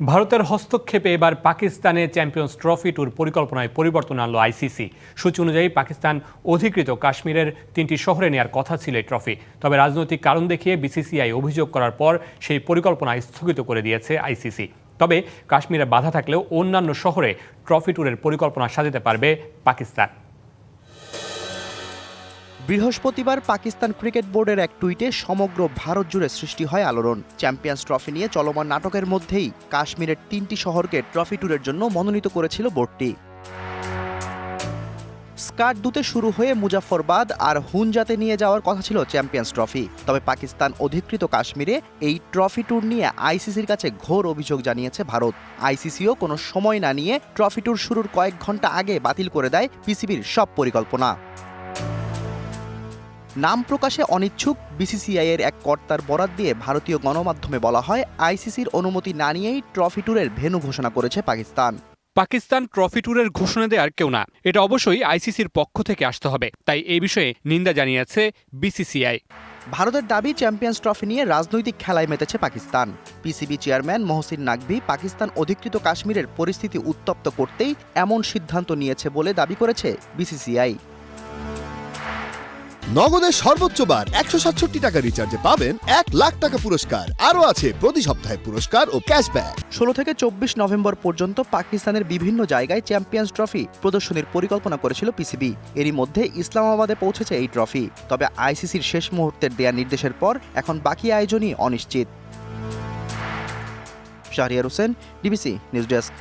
ভারতের হস্তক্ষেপে এবার পাকিস্তানে চ্যাম্পিয়ন্স ট্রফি ট্যুর পরিকল্পনায় পরিবর্তন আনলো আইসিসি। সূচি অনুযায়ী পাকিস্তান অধিকৃত কাশ্মীরের তিনটি শহরে নেওয়ার কথা ছিল এই ট্রফি। তবে রাজনৈতিক কারণ দেখিয়ে বিসিসিআই অভিযোগ করার পর সেই পরিকল্পনা স্থগিত করে দিয়েছে আইসিসি। তবে কাশ্মীরে বাধা থাকলেও অন্যান্য শহরে ট্রফি ট্যুরের পরিকল্পনা সাজাতে পারবে পাকিস্তান। বৃহস্পতিবার পাকিস্তান ক্রিকেট বোর্ডের এক টুইটে সমগ্র ভারত জুড়ে সৃষ্টি হয় আলোড়ন। চ্যাম্পিয়ন্স ট্রফি নিয়ে চলমান নাটকের মধ্যেই কাশ্মীরের তিনটি শহরকে ট্রফি ট্যুরের জন্য মনোনীত করেছিল বোর্ডটি। স্কাট দুতে শুরু হয়ে মুজাফরবাদ আর হুনজাতে নিয়ে যাওয়ার কথা ছিল চ্যাম্পিয়ন্স ট্রফি। তবে পাকিস্তান অধিকৃত কাশ্মীরে এই ট্রফি ট্যুর নিয়ে আইসিসির কাছে ঘোর অভিযোগ জানিয়েছে ভারত। আইসিসিও কোনো সময় না নিয়ে ট্রফি ট্যুর শুরুর কয়েক ঘণ্টা আগে বাতিল করে দেয় পিসিবির সব পরিকল্পনা। নাম প্রকাশে অনিচ্ছুক বিসিসিআই এর এক কর্তার বরাত দিয়ে ভারতীয় গণমাধ্যমে বলা হয় আইসিসির অনুমতি না নিয়েই ট্রফি ট্যুরের ভেন্যু ঘোষণা করেছে পাকিস্তান। পাকিস্তান ট্রফি ট্যুরের ঘোষণা দেওয়ার কেউ না। এটা অবশ্যই আইসিসির পক্ষ থেকে আসতে হবে। তাই এই বিষয়ে নিন্দা জানিয়েছে বিসিসিআই ভারতের দাবি চ্যাম্পিয়ন্স ট্রফি নিয়ে রাজনৈতিক খেলায় মেতেছে পাকিস্তান। পিসিবি চেয়ারম্যান মহসিন নাকভি পাকিস্তান অধিকৃত কাশ্মীরের পরিস্থিতি উত্তপ্ত করতেই এমন সিদ্ধান্ত নিয়েছে বলে দাবি করেছে বিসিসিআই নগদের সর্বোচ্চ বার একশো সাতষট্টি টাকা রিচার্জে পাবেন এক লাখ টাকা পুরস্কার। আরও আছে প্রতি সপ্তাহে পুরস্কার ও ক্যাশব্যাক ষোলো থেকে চব্বিশ নভেম্বর পর্যন্ত পাকিস্তানের বিভিন্ন জায়গায় চ্যাম্পিয়ন্স ট্রফি প্রদর্শনীর পরিকল্পনা করেছিল পিসিবি এরই মধ্যে ইসলামাবাদে পৌঁছেছে এই ট্রফি তবে আইসিসির শেষ মুহূর্তের দেয়া নির্দেশের পর এখন বাকি আয়োজনই অনিশ্চিত। Shahriar Hossain DBC news desk